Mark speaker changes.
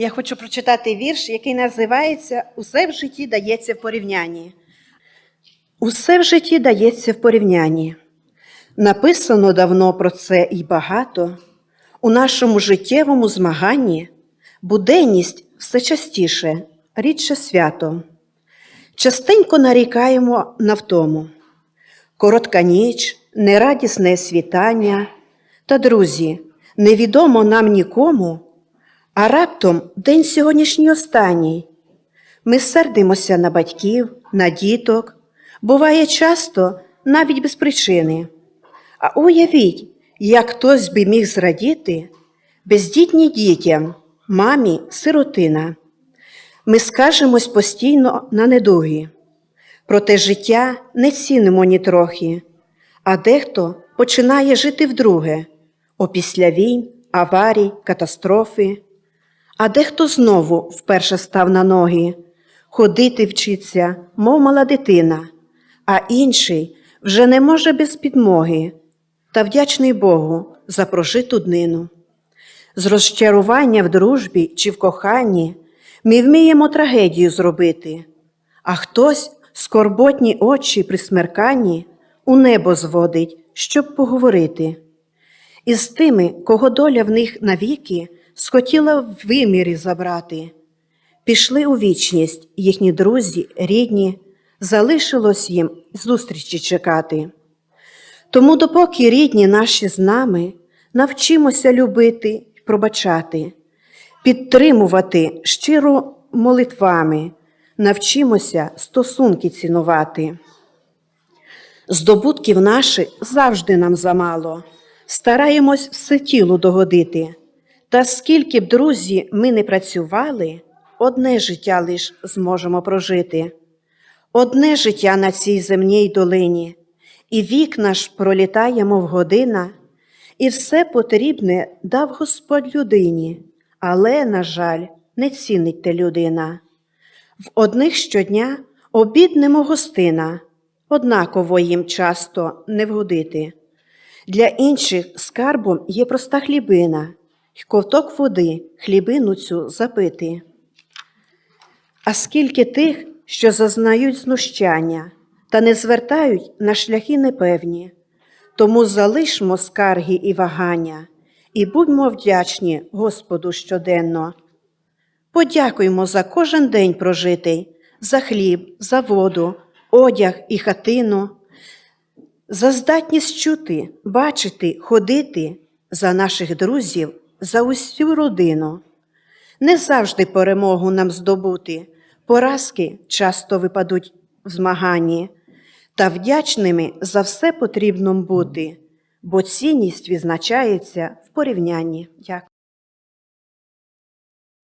Speaker 1: Я хочу прочитати вірш, який називається Усе в житті дається в порівнянні. Усе в житті дається в порівнянні. Написано давно про це і багато. У нашому життєвому змаганні буденність все частіше, рідше свято. Частенько нарікаємо на втому. Коротка ніч, нерадісне світання. Та, друзі, невідомо нам нікому, а раптом день сьогоднішній останній. Ми сердимося на батьків, на діток, буває часто навіть без причини. А уявіть, як хтось би міг зрадіти бездітні дітям, мамі сиротина. Ми скажемось постійно на недуги. Проте життя не цінимо нітрохи, а дехто починає жити вдруге, опісля війн, аварій, катастрофи. А дехто знову вперше став на ноги, ходити вчиться, мов мала дитина, а інший вже не може без підмоги, та вдячний Богу за прожиту днину. З розчарування в дружбі чи в коханні ми вміємо трагедію зробити, а хтось скорботні очі при смерканні у небо зводить, щоб поговорити. І з тими, кого доля в них навіки схотіла в вимірі забрати. Пішли у вічність їхні друзі, рідні, залишилось їм зустрічі чекати. Тому, допоки рідні наші з нами, навчимося любити пробачати, підтримувати щиро молитвами, навчимося стосунки цінувати. Здобутків наших завжди нам замало, стараємось все тіло догодити. Та скільки б друзі ми не працювали, одне життя лиш зможемо прожити, одне життя на цій земній долині, і вік наш пролітає, мов година, і все потрібне дав Господь людині, але, на жаль, не цінить те людина. В одних щодня обіднемо гостина, однаково їм часто не вгодити. Для інших скарбом є проста хлібина, ковток води хлібину цю запити. А скільки тих, що зазнають знущання та не звертають на шляхи непевні, тому залишмо скарги і вагання, і будьмо вдячні Господу щоденно. Подякуймо за кожен день прожитий, за хліб, за воду, одяг і хатину, за здатність чути, бачити, ходити, за наших друзів, за усю родину. Не завжди перемогу нам здобути, поразки часто випадуть в змаганні, та вдячними за все потрібно бути, бо цінність відзначається в порівнянні. Дякую.